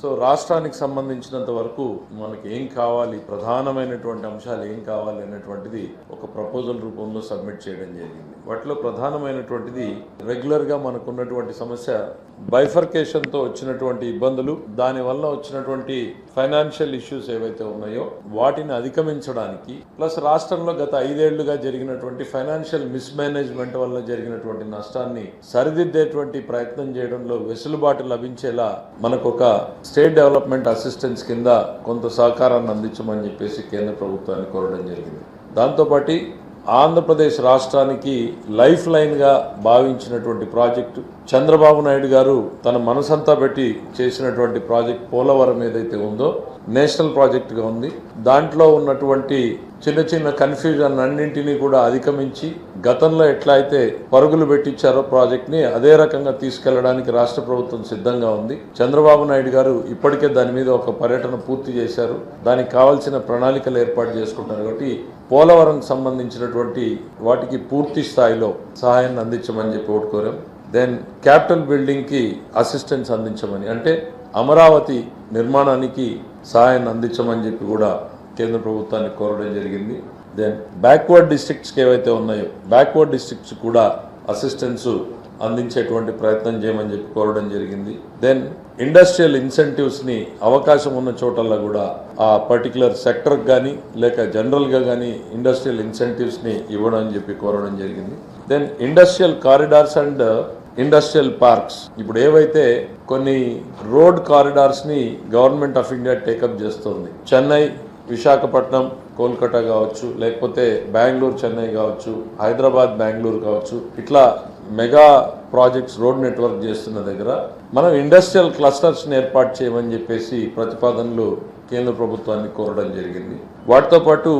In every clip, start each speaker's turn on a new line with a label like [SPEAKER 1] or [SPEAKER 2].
[SPEAKER 1] So రాష్ట్రానికి సంబంధించినంత వరకు మనకి ఏం కావాలి ప్రధానమైనటువంటి అంశాలు ఏం కావాలి అనేటువంటిది ఒక ప్రపోజల్ రూపంలో సబ్మిట్ చేయడం జరిగింది. వాటిలో ప్రధానమైనటువంటిది రెగ్యులర్గా మనకున్నటువంటి సమస్య బైఫర్కేషన్తో వచ్చినటువంటి ఇబ్బందులు దానివల్ల వచ్చినటువంటి ఫైనాన్షియల్ ఇష్యూస్ ఏవైతే ఉన్నాయో వాటిని అధిగమించడానికి ప్లస్ రాష్ట్రంలో గత ఐదేళ్ళుగా జరిగినటువంటి ఫైనాన్షియల్ మిస్మేనేజ్మెంట్ వల్ల జరిగినటువంటి నష్టాన్ని సరిదిద్దేటువంటి ప్రయత్నం చేయడంలో వెసులుబాటు లభించేలా మనకు ఒక స్టేట్ డెవలప్మెంట్ అసిస్టెన్స్ కింద కొంత సహకారాన్ని అందించమని చెప్పేసి కేంద్ర ప్రభుత్వాన్ని కోరడం జరిగింది. దాంతోపాటు ఆంధ్రప్రదేశ్ రాష్ట్రానికి లైఫ్ లైన్గా భావించినటువంటి ప్రాజెక్టు చంద్రబాబు నాయుడు గారు తన మనసంతా పెట్టి చేసినటువంటి ప్రాజెక్ట్ పోలవరం ఏదైతే ఉందో నేషనల్ ప్రాజెక్టుగా ఉంది. దాంట్లో ఉన్నటువంటి చిన్న చిన్న కన్ఫ్యూజన్ అన్నింటినీ కూడా అధిగమించి గతంలో ఎట్లా అయితే పరుగులు పెట్టించారో ప్రాజెక్ట్ని అదే రకంగా తీసుకెళ్ళడానికి రాష్ట్ర ప్రభుత్వం సిద్ధంగా ఉంది. చంద్రబాబు నాయుడు గారు ఇప్పటికే దాని మీద ఒక పర్యటన పూర్తి చేశారు. దానికి కావాల్సిన ప్రణాళికలు ఏర్పాటు చేసుకుంటారు కాబట్టి పోలవరం సంబంధించినటువంటి వాటికి పూర్తి స్థాయిలో సహాయాన్ని అందించమని చెప్పి ఒకటి కోరాం. దెన్ క్యాపిటల్ బిల్డింగ్కి అసిస్టెన్స్ అందించమని అంటే అమరావతి నిర్మాణానికి సహాయాన్ని అందించమని చెప్పి కూడా కేంద్ర ప్రభుత్వాన్ని కోరడం జరిగింది. దెన్ బ్యాక్వర్డ్ డిస్ట్రిక్ట్స్కి ఏవైతే ఉన్నాయో బ్యాక్వర్డ్ డిస్ట్రిక్ట్స్ కూడా అసిస్టెన్స్ అందించేటువంటి ప్రయత్నం చేయమని చెప్పి కోరడం జరిగింది. దెన్ ఇండస్ట్రియల్ ఇన్సెంటివ్స్ని అవకాశం ఉన్న చోటల్లో కూడా ఆ పర్టికులర్ సెక్టర్కి కానీ లేక జనరల్గా కానీ ఇండస్ట్రియల్ ఇన్సెంటివ్స్ని ఇవ్వడం అని చెప్పి కోరడం జరిగింది. Then industrial corridors and industrial parks. ఇప్పుడు ఏవైతే కొన్ని road కారిడార్స్ని government of India take up చేస్తుంది. చెన్నై విశాఖపట్నం కోల్కతా కావచ్చు లేకపోతే బెంగళూరు చెన్నై కావచ్చు హైదరాబాద్ బెంగళూరు కావచ్చు ఇట్లా మెగా ప్రాజెక్ట్స్ రోడ్ నెట్వర్క్ చేస్తున్న దగ్గర మనం ఇండస్ట్రియల్ క్లస్టర్స్ని ఏర్పాటు చేయమని చెప్పేసి ప్రతిపాదనలు కేంద్ర ప్రభుత్వాన్ని కోరడం జరిగింది. వాటితో పాటు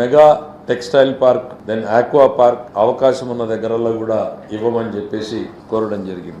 [SPEAKER 1] mega textile park then aqua park అవకాశం ఉన్న దగ్గరలో కూడా ఇవ్వమని చెప్పేసి కోరడం జరిగింది.